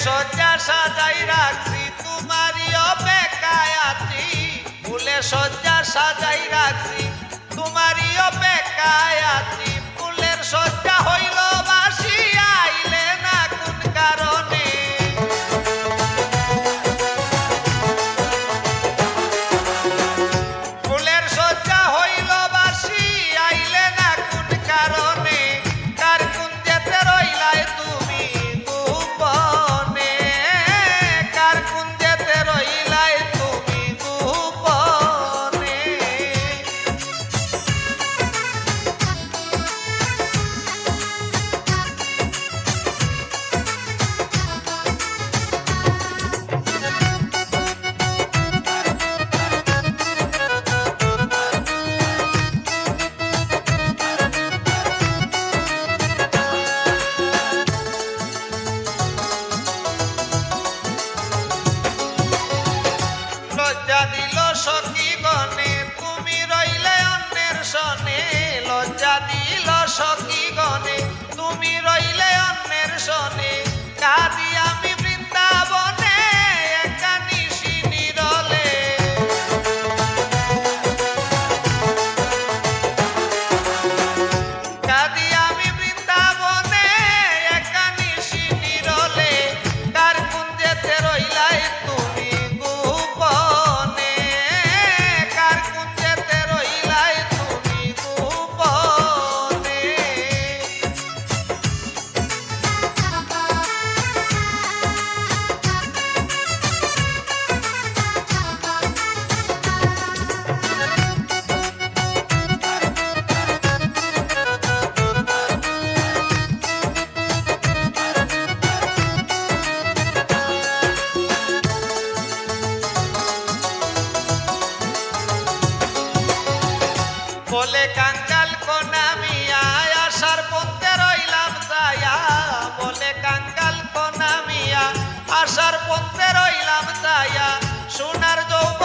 সজ্জা সাজাই রাখছি তোমারই অপেক্ষায় ফুলে সজ্জা সাজাই রাখছি তোমারই অপেক্ষায় ফুলের সজ্জা হই দিল সখী গনে তুমি রইলে অন্যের সনে। লজ্জা দিল সখী গনে তুমি রইলে বলে কাঙ্গাল কোনামিয়া আসার পথে রইলাম দায়া বলে কাঙ্গাল কোনামিয়া আসার পথে রইলাম দায়া সোনার যৌবন